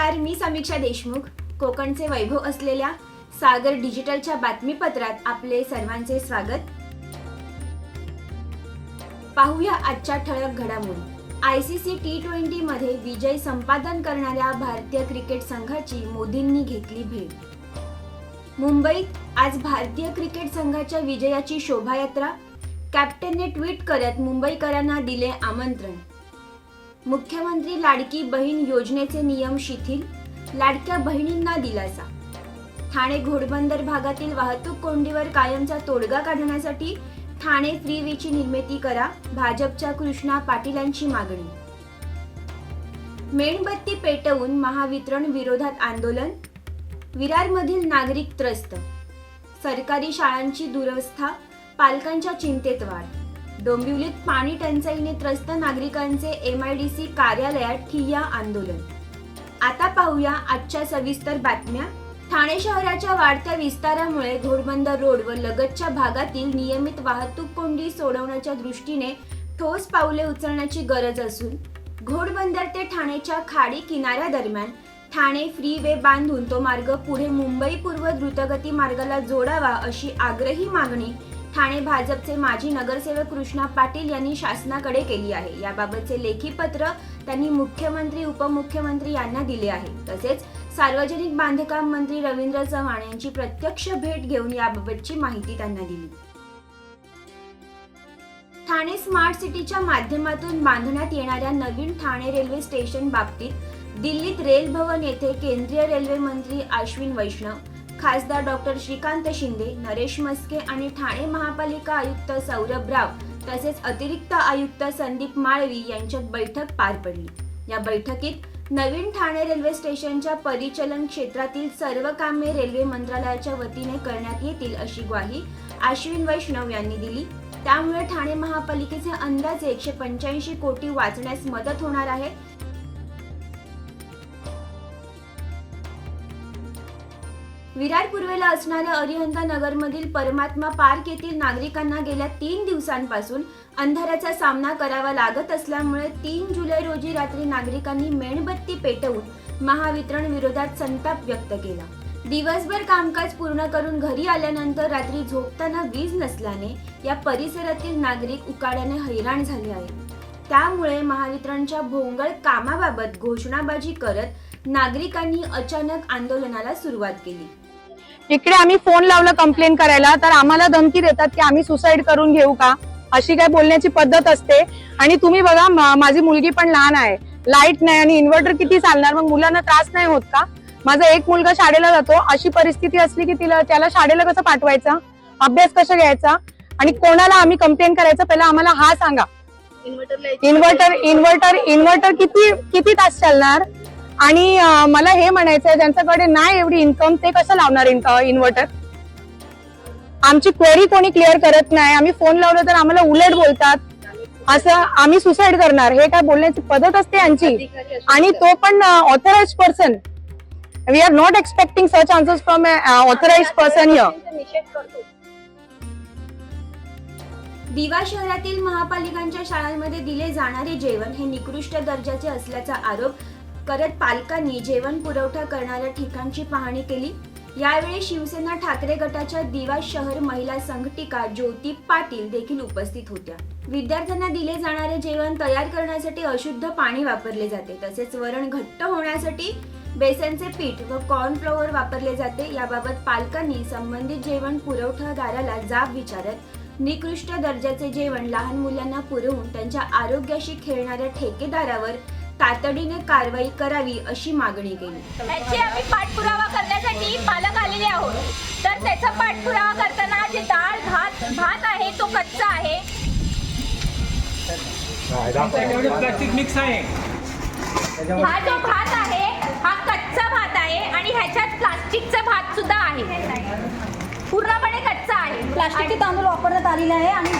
नमस्कार मी समीक्षा देशमुख. कोकणचे वैभव असलेल्या सागर डिजिटलच्या बातमीपत्रात आपले सर्वांचे स्वागत. पाहूया आजच्या ठळक घडामोडी. I C C T twenty मध्ये विजय संपादन करणाऱ्या भारतीय क्रिकेट संघाची मोदींनी घेतली भेट. मुंबईत आज भारतीय क्रिकेट संघाच्या विजयाची शोभायात्रा. कॅप्टनने ट्विट करत मुंबईकरांना दिले आमंत्रण. मुख्यमंत्री लाडकी बहीण योजनेचे नियम शिथिल लाडक्या बहिणींना दिलासा. ठाणे घोडबंदर भागातील वाहतूक कोंडीवर कायमचा तोडगा काढण्यासाठी ठाणे फ्रीवेची निर्मिती करा भाजपच्या कृष्णा पाटीलांची मागणी. मेणबत्ती पेटवून महावितरण विरोधात आंदोलन विरारमधील नागरिक त्रस्त. सरकारी शाळांची दुरवस्था पालकांच्या चिंतेत वाढ. डोंबिवलीत पाणी टंचाईने त्रस्त नागरिकांचे एम आयडीसी कार्यालयात ठिय्या आंदोलन. आता पाहूया आजच्या सविस्तर बातम्या. ठाणे शहराच्या वाढत्या विस्तारामुळे घोडबंदर रोड व लगतच्या भागातील नियमित वाहतूक कोंडी सोडवण्याच्या दृष्टीने ठोस पावले उचलण्याची गरज असून घोडबंदर ते ठाणेच्या खाडी किनाऱ्यादरम्यान ठाणे फ्री वे बांधून तो मार्ग पुढे मुंबई पूर्व द्रुतगती मार्गाला जोडावा अशी आग्रही मागणी ठाणे भाजपचे माजी नगरसेवक कृष्णा पाटील यांनी शासनाकडे केली आहे. याबाबतचे लेखी पत्र त्यांनी मुख्यमंत्री उपमुख्यमंत्री यांना दिले आहे. तसेच सार्वजनिक बांधकाम मंत्री रवींद्र चव्हाण यांची प्रत्यक्ष भेट घेऊन याबाबतची माहिती त्यांना दिली. ठाणे स्मार्ट सिटीच्या माध्यमातून बांधण्यात येणाऱ्या नवीन ठाणे रेल्वे स्टेशन बाबतीत दिल्लीत रेल भवन येथे केंद्रीय रेल्वे मंत्री अश्विन वैष्णव खासदार डॉक्टर श्रीकांत शिंदे नरेश मस्के आणि ठाणे महापालिका आयुक्त सौरभ राव तसेच अतिरिक्त आयुक्त संदीप माळवी यांच्यात बैठक पार पडली. या बैठकीत नवीन ठाणे रेल्वे स्टेशनच्या परिचलन क्षेत्रातील सर्व कामे रेल्वे मंत्रालयाच्या वतीने करण्यात येतील अशी ग्वाही अश्विन वैष्णव यांनी दिली. त्यामुळे ठाणे महापालिकेचे अंदाजे एकशे पंच्याऐंशी कोटी वाचण्यास मदत होणार आहे. विराट पूर्वेला असणाऱ्या अरिहंता नगरमधील परमात्मा पार्क येथील नागरिकांना गेल्या तीन दिवसांपासून अंधाराचा सामना करावा लागत असल्यामुळे तीन जुलै रोजी रात्री नागरिकांनी मेणबत्ती पेटवून महावितरण विरोधात संताप व्यक्त केला. दिवसभर कामकाज पूर्ण करून घरी आल्यानंतर रात्री झोपताना वीज नसल्याने या परिसरातील नागरिक उकाड्याने हैराण झाले आहेत. त्यामुळे महावितरणच्या भोंगळ कामाबाबत घोषणाबाजी करत नागरिकांनी अचानक आंदोलनाला सुरुवात केली. इकडे आम्ही फोन लावला कंप्लेन करायला तर आम्हाला धमकी देतात की आम्ही सुसाईड करून घेऊ का? अशी काय बोलण्याची पद्धत असते. आणि तुम्ही बघा माझी मुलगी पण लहान आहे. लाइट नाही आणि इन्व्हर्टर किती चालणार? मग मुलांना त्रास नाही होत का? माझा एक मुलगा शाळेला जातो. अशी परिस्थिती असली की तिला त्याला शाळेला कसं पाठवायचं? अभ्यास कसं घ्यायचा? आणि कोणाला आम्ही कंप्लेन करायचं? पहिला आम्हाला हा सांगा. इन्व्हर्टर इन्व्हर्टर इन्व्हर्टर किती किती तास चालणार? आणि मला हे म्हणायचंय ज्यांच्याकडे नाही एवढी इन्कम ते कसं लावणार इन्व्हर्टर आमची क्वेरी कोणी क्लिअर करत नाही. आम्ही फोन लावलं तर आम्हाला उलट बोलतात. असं आम्ही सुसाईड करणार. हे काय बोलण्याची पद्धत असते यांची आणि तो पण authorised person we are not expecting such answers from authorised person य दिवा शहरातील महापालिकांच्या शाळांमध्ये दिले जाणारे जेवण हे निकृष्ट दर्जाचे असल्याचा आरोप करत पालकांनी जेवण पुरवठा करणाऱ्या ठिकाणची पाहणी केली. यावेळी शिवसेना ठाकरे गटाच्या दिवा शहर महिला संघटिका ज्योती पाटील देखील उपस्थित होत्या. विद्यार्थ्यांना दिले जाणारे जेवण तयार करण्यासाठी अशुद्ध पाणी वापरले जाते. तसेच वरण घट्ट होण्यासाठी बेसनचे पीठ व कॉर्नफ्लॉवर वापरले जाते. याबाबत पालकांनी संबंधित जेवण पुरवठादाराला जाब विचारत निकृष्ट दर्जाचे जेवण लहान मुलांना पुरवून त्यांच्या आरोग्याशी खेळणाऱ्या ठेकेदारावर तातडीने कारवाई करावी अशी मागणी केली. याची आम्ही पाठपुरावा करण्यासाठी पालक आलेले आहोत. तर त्याचा पाठपुरावा करताना जे डाळ भात भात आहे तो कच्चा आहे. प्लास्टिक मिक्स आहे हा जो भात आहे हा कच्चा भात आहे आणि ह्याच्यात प्लास्टिकचा भात सुद्धा आहे आहे. प्लास्टिकचे तांदूळ वापरण्यात आलेले आहे आणि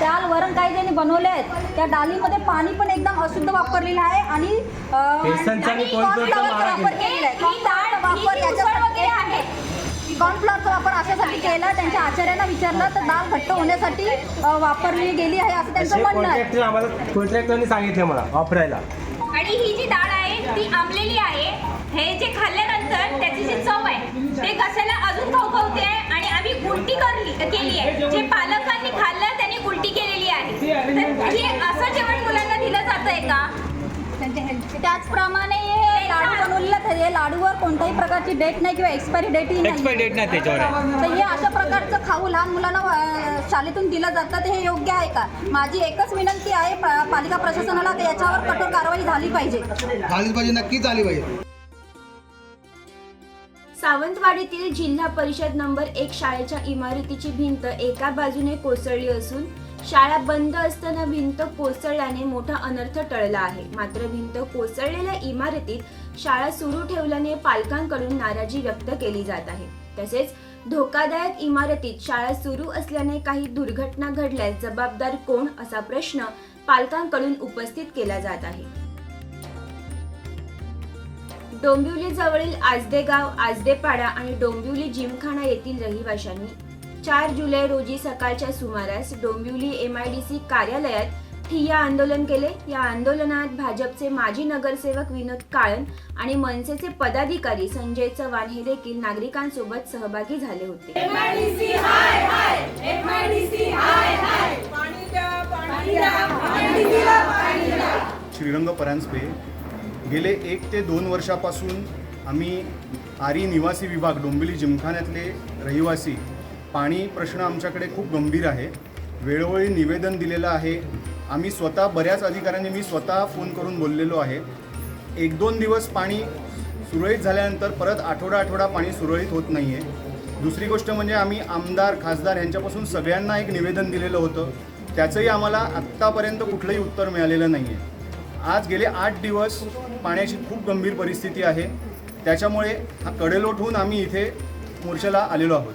डाळ वरण काही ज्यांनी बनवले आहेत त्या डाळीमध्ये पाणी पण एकदम अशुद्ध वापरलेलं आहे आणि बेसनचा कॉर्नफ्लॉवरचा महाग वापर आहे. केलेला आहे. डाळ कॉर्नफ्लॉवरचा वापर जी उसळ याच्यासाठी वगैरे आहे. कॉर्नफ्लॉवरचा वापर अशासाठी केला त्यांच्या आचार्यांना विचारलं तर डाळ घट्ट होण्यासाठी अं, वापरली गेली आहे असं त्यांचं म्हणणं आहे. कॉन्ट्रॅक्टर आम्हाला कॉन्ट्रॅक्टरने सांगितले मला वापरायला. आणि ही जी डाळ आहे ती आंबलेली आहे. हे जे खाल्ल्यानंतर त्याची जी चव आहे ते घशाला अजून खवखवते त्याचप्रमाणे हे लाडू बनवलेले आहेत. हे लाडूवर कोणत्याही प्रकारची डेट नाही किंवा एक्सपायरी डेटही एक्सपायरी नाही. डेट नाही त्याच्यावर आहे. तर हे अशा प्रकारचं खाऊ लहान मुलांना अं, शाळेतून दिलं जातं. तर हे योग्य आहे का? माझी एकच विनंती आहे पा- पालिका प्रशासनाला की याच्यावर कठोर कारवाई झाली पाहिजे. झालीच पाहिजे नक्कीच झाली पाहिजे. सावंतवाडीतील जिल्हा परिषद नंबर एक शाळेच्या इमारतीची भिंत एका बाजूने कोसळली असून शाळा बंद असताना भिंत कोसळल्याने मोठा अनर्थ टळला आहे. मात्र भिंत कोसळलेल्या इमारतीत शाळा सुरू ठेवल्याने पालकांकडून नाराजी व्यक्त केली जात आहे. तसेच धोकादायक इमारतीत शाळा सुरू असल्याने काही दुर्घटना घडल्यास जबाबदार कोण असा प्रश्न पालकांकडून उपस्थित केला जात आहे. डोंबिवली जवळील आजदे गाव आजदेपाडा आणि डोंबिवली जिमखाना येथील रहिवाशांनी चार जुलै रोजी सकाळच्या सुमारास Dombivli M I D C कार्यालयात ठिय्या आंदोलन केले. या आंदोलनात भाजपचे माजी नगरसेवक विनोद काळन आणि मनसेचे पदाधिकारी संजय चव्हाण हे देखील नागरिकांसोबत सहभागी झाले होते. श्रीरंग परांजपे. गेले एक ते दोन वर्षापासून आम्ही आरी निवासी विभाग डोंबिवली जिमखान्यातले रहिवासी पाणी प्रश्न आमच्याकडे खूप गंभीर आहे. वेळोवेळी निवेदन दिलेलं आहे. आम्ही स्वतः बऱ्याच अधिकाऱ्यांनी मी स्वतः फोन करून बोललेलो आहे. एक दोन दिवस पाणी सुरळीत झाल्यानंतर परत आठवडा आठवडा पाणी सुरळीत होत नाही आहे दुसरी गोष्ट म्हणजे आम्ही आमदार खासदार यांच्यापासून सगळ्यांना एक निवेदन दिलेलं होतं. त्याचंही आम्हाला आत्तापर्यंत कुठलंही उत्तर मिळालेलं नाही आहे आज गेले आठ दिवस पाण्याची खूप गंभीर परिस्थिती आहे. त्याच्यामुळे हा कडेलोट होऊन आम्ही इथे मोर्चाला आलेलो आहोत.